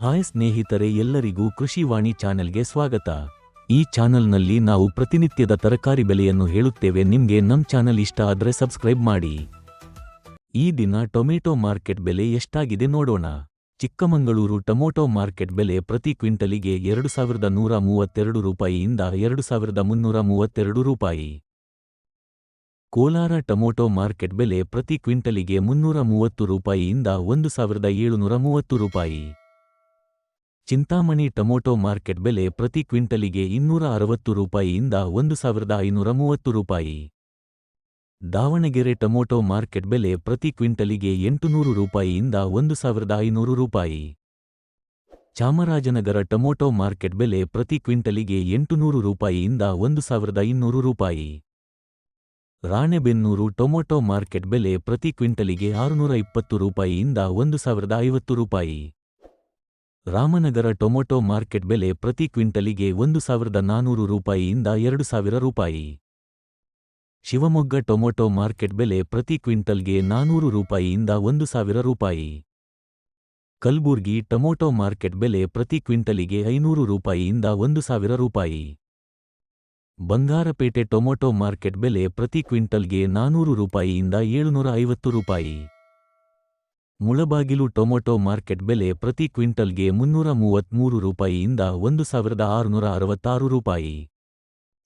Hi ಸ್ನೇಹಿತರೆ ಎಲ್ಲರಿಗೂ ಕೃಷಿವಾಣಿ ಚಾನೆಲ್ಗೆ ಸ್ವಾಗತ. ಈ ಚಾನೆಲ್ನಲ್ಲಿ ನಾವು ಪ್ರತಿನಿತ್ಯದ ತರಕಾರಿ ಬೆಲೆಯನ್ನು ಹೇಳುತ್ತೇವೆ. ನಿಮ್ಗೆ ನಮ್ ಚಾನೆಲ್ ಇಷ್ಟ ಆದ್ರೆ ಸಬ್ಸ್ಕ್ರೈಬ್ ಮಾಡಿ. ಈ ದಿನ ಟೊಮೆಟೊ ಮಾರ್ಕೆಟ್ ಬೆಲೆ ಎಷ್ಟಾಗಿದೆ ನೋಡೋಣ. ಚಿಕ್ಕಮಗಳೂರು ಟೊಮೊಟೊ ಮಾರ್ಕೆಟ್ ಬೆಲೆ ಪ್ರತಿ ಕ್ವಿಂಟಲಿಗೆ ಎರಡು ಸಾವಿರದ ನೂರ ಮೂವತ್ತೆರಡು ರೂಪಾಯಿಯಿಂದ ಎರಡು ಸಾವಿರದ ಮುನ್ನೂರ ಮೂವತ್ತೆರಡು ರೂಪಾಯಿ. ಕೋಲಾರ ಟೊಮೊಟೊ ಮಾರ್ಕೆಟ್ ಬೆಲೆ ಪ್ರತಿ ಕ್ವಿಂಟಲಿಗೆ ಮುನ್ನೂರ ಮೂವತ್ತು ರೂಪಾಯಿಯಿಂದ ಒಂದು ಸಾವಿರದ ಏಳುನೂರ ಮೂವತ್ತು ರೂಪಾಯಿ. ಚಿಂತಾಮಣಿ ಟೊಮೊಟೊ ಮಾರ್ಕೆಟ್ ಬೆಲೆ ಪ್ರತಿ ಕ್ವಿಂಟಲಿಗೆ ಇನ್ನೂರ ಅರವತ್ತು ರೂಪಾಯಿಯಿಂದ ಒಂದು ಸಾವಿರದ ಐನೂರ ಮೂವತ್ತು ರೂಪಾಯಿ. ದಾವಣಗೆರೆ ಟೊಮೊಟೊ ಮಾರ್ಕೆಟ್ ಬೆಲೆ ಪ್ರತಿ ಕ್ವಿಂಟಲಿಗೆ ಎಂಟುನೂರು ರೂಪಾಯಿಯಿಂದ ಒಂದು ಸಾವಿರದ ಐನೂರು ರೂಪಾಯಿ. ಚಾಮರಾಜನಗರ ಟೊಮೊಟೊ ಮಾರ್ಕೆಟ್ ಬೆಲೆ ಪ್ರತಿ ಕ್ವಿಂಟಲಿಗೆ ಎಂಟುನೂರು ರೂಪಾಯಿಯಿಂದ ಒಂದು ಸಾವಿರದ ಇನ್ನೂರು ರೂಪಾಯಿ. ರಾಣೆಬೆನ್ನೂರು ಟೊಮೊಟೊ ಮಾರ್ಕೆಟ್ ಬೆಲೆ ಪ್ರತಿ ಕ್ವಿಂಟಲಿಗೆ ಆರುನೂರ ಇಪ್ಪತ್ತು ರೂಪಾಯಿಯಿಂದ ಒಂದು ಸಾವಿರದ ಐವತ್ತು ರೂಪಾಯಿ. ರಾಮನಗರ ಟೊಮೊಟೊ ಮಾರ್ಕೆಟ್ ಬೆಲೆ ಪ್ರತಿ ಕ್ವಿಂಟಲಿಗೆ ಒಂದು ಸಾವಿರದ ನಾನೂರು ರೂಪಾಯಿಯಿಂದ ಎರಡು ಸಾವಿರ ರೂಪಾಯಿ. ಶಿವಮೊಗ್ಗ ಟೊಮೊಟೊ ಮಾರ್ಕೆಟ್ ಬೆಲೆ ಪ್ರತಿ ಕ್ವಿಂಟಲ್ಗೆ ನಾನೂರು ರೂಪಾಯಿಯಿಂದ ಒಂದು ಸಾವಿರ ರೂಪಾಯಿ. ಕಲ್ಬುರ್ಗಿ ಟೊಮೊಟೊ ಮಾರ್ಕೆಟ್ ಬೆಲೆ ಪ್ರತಿ ಕ್ವಿಂಟಲಿಗೆ ಐನೂರು ರೂಪಾಯಿಯಿಂದ ಒಂದು ಸಾವಿರ ರೂಪಾಯಿ. ಬಂಗಾರಪೇಟೆ ಟೊಮೊಟೊ ಮಾರ್ಕೆಟ್ ಬೆಲೆ ಪ್ರತಿ ಕ್ವಿಂಟಲ್ಗೆ ನಾನೂರು ರೂಪಾಯಿಯಿಂದ ಏಳುನೂರ ಐವತ್ತು ರೂಪಾಯಿ. ಮುಳಬಾಗಿಲು ಟೊಮೊಟೊ ಮಾರ್ಕೆಟ್ ಬೆಲೆ ಪ್ರತಿ ಕ್ವಿಂಟಲ್ಗೆ ಮುನ್ನೂರ ಮೂವತ್ಮೂರು ರೂಪಾಯಿಯಿಂದ ಒಂದು ಸಾವಿರದ ಆರುನೂರ ಅರವತ್ತಾರು ರೂಪಾಯಿ.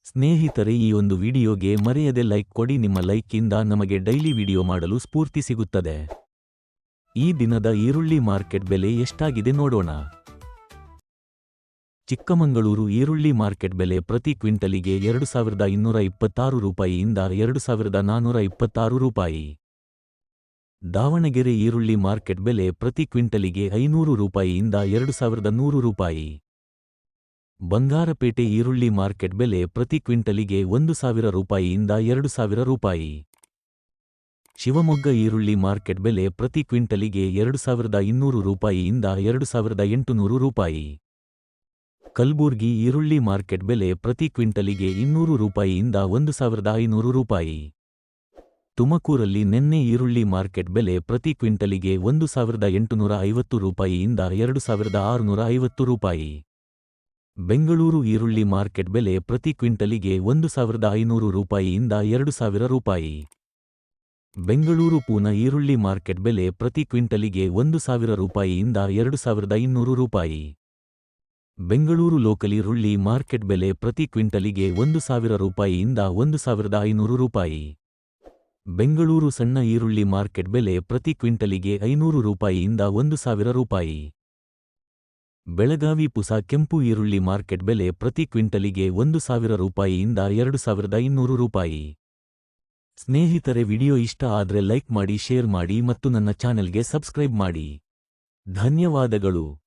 ಸ್ನೇಹಿತರೆ, ಈ ಒಂದು ವಿಡಿಯೋಗೆ ಮರೆಯದೆ ಲೈಕ್ ಕೊಡಿ. ನಿಮ್ಮ ಲೈಕ್ಕಿಂದ ನಮಗೆ ಡೈಲಿ ವಿಡಿಯೋ ಮಾಡಲು ಸ್ಫೂರ್ತಿ ಸಿಗುತ್ತದೆ. ಈ ದಿನದ ಈರುಳ್ಳಿ ಮಾರ್ಕೆಟ್ ಬೆಲೆ ಎಷ್ಟಾಗಿದೆ ನೋಡೋಣ. ಚಿಕ್ಕಮಗಳೂರು ಈರುಳ್ಳಿ ಮಾರ್ಕೆಟ್ ಬೆಲೆ ಪ್ರತಿ ಕ್ವಿಂಟಲಿಗೆ ಎರಡು ಸಾವಿರದ ಇನ್ನೂರ ಇಪ್ಪತ್ತಾರು ರೂಪಾಯಿಯಿಂದ ಎರಡು ಸಾವಿರದ ನಾನ್ನೂರ ಇಪ್ಪತ್ತಾರು ರೂಪಾಯಿ. ದಾವಣಗೆರೆ ಈರುಳ್ಳಿ ಮಾರ್ಕೆಟ್ ಬೆಲೆ ಪ್ರತಿ ಕ್ವಿಂಟಲಿಗೆ ಐನೂರು ರೂಪಾಯಿಯಿಂದ ಎರಡು ಸಾವಿರದ ನೂರು ರೂಪಾಯಿ. ಬಂಗಾರಪೇಟೆ ಈರುಳ್ಳಿ ಮಾರ್ಕೆಟ್ ಬೆಲೆ ಪ್ರತಿ ಕ್ವಿಂಟಲಿಗೆ ಒಂದು ಸಾವಿರ ರೂಪಾಯಿಯಿಂದ ಎರಡು ಸಾವಿರ ರೂಪಾಯಿ. ಶಿವಮೊಗ್ಗ ಈರುಳ್ಳಿ ಮಾರ್ಕೆಟ್ ಬೆಲೆ ಪ್ರತಿ ಕ್ವಿಂಟಲಿಗೆ ಎರಡು ಸಾವಿರದ ಇನ್ನೂರು ರೂಪಾಯಿಯಿಂದ ಎರಡು ಸಾವಿರದ ಎಂಟುನೂರು ರೂಪಾಯಿ. ಕಲ್ಬುರ್ಗಿ ಈರುಳ್ಳಿ ಮಾರ್ಕೆಟ್ ಬೆಲೆ ಪ್ರತಿ ಕ್ವಿಂಟಲಿಗೆ ಇನ್ನೂರು ರೂಪಾಯಿಯಿಂದ ಒಂದು ಸಾವಿರದ ಐನೂರು ರೂಪಾಯಿ. ತುಮಕೂರಲ್ಲಿ ನಿನ್ನೆ ಈರುಳ್ಳಿ ಮಾರ್ಕೆಟ್ ಬೆಲೆ ಪ್ರತಿ ಕ್ವಿಂಟಲಿಗೆ ಒಂದು ಸಾವಿರದ ಎಂಟುನೂರ ಐವತ್ತು ರೂಪಾಯಿಯಿಂದ ಎರಡು ಸಾವಿರದ ಆರುನೂರ ಐವತ್ತು ರೂಪಾಯಿ. ಬೆಂಗಳೂರು ಈರುಳ್ಳಿ ಮಾರ್ಕೆಟ್ ಬೆಲೆ ಪ್ರತಿ ಕ್ವಿಂಟಲಿಗೆ ಒಂದು ಸಾವಿರದ ಐನೂರು ರೂಪಾಯಿಯಿಂದ ಎರಡು ಸಾವಿರ ರೂಪಾಯಿ. ಬೆಂಗಳೂರು ಪೂನ ಈರುಳ್ಳಿ ಮಾರ್ಕೆಟ್ ಬೆಲೆ ಪ್ರತಿ ಕ್ವಿಂಟಲಿಗೆ ಒಂದು ಸಾವಿರ ರೂಪಾಯಿಯಿಂದ ಎರಡು ಸಾವಿರದ ಇನ್ನೂರು ರೂಪಾಯಿ. ಬೆಂಗಳೂರು ಲೋಕಲ್ ಈರುಳ್ಳಿ ಮಾರ್ಕೆಟ್ ಬೆಲೆ ಪ್ರತಿ ಕ್ವಿಂಟಲಿಗೆ ಒಂದು ಸಾವಿರ ರೂಪಾಯಿಯಿಂದ ಒಂದು ಸಾವಿರದ ಐನೂರು ರೂಪಾಯಿ. ಬೆಂಗಳೂರು ಸಣ್ಣ ಈರುಳ್ಳಿ ಮಾರ್ಕೆಟ್ ಬೆಲೆ ಪ್ರತಿ ಕ್ವಿಂಟಲಿಗೆ ಐನೂರು ರೂಪಾಯಿಯಿಂದ ಒಂದು ಸಾವಿರ ರೂಪಾಯಿ. ಬೆಳಗಾವಿ ಪುಸ ಕೆಂಪು ಈರುಳ್ಳಿ ಮಾರ್ಕೆಟ್ ಬೆಲೆ ಪ್ರತಿ ಕ್ವಿಂಟಲಿಗೆ ಒಂದು ಸಾವಿರ ರೂಪಾಯಿಯಿಂದ ಎರಡು ಸಾವಿರದ ಇನ್ನೂರು ರೂಪಾಯಿ. ಸ್ನೇಹಿತರೆ, ವಿಡಿಯೋ ಇಷ್ಟ ಆದ್ರೆ ಲೈಕ್ ಮಾಡಿ, ಶೇರ್ ಮಾಡಿ ಮತ್ತು ನನ್ನ ಚಾನೆಲ್ಗೆ ಸಬ್ಸ್ಕ್ರೈಬ್ ಮಾಡಿ. ಧನ್ಯವಾದಗಳು.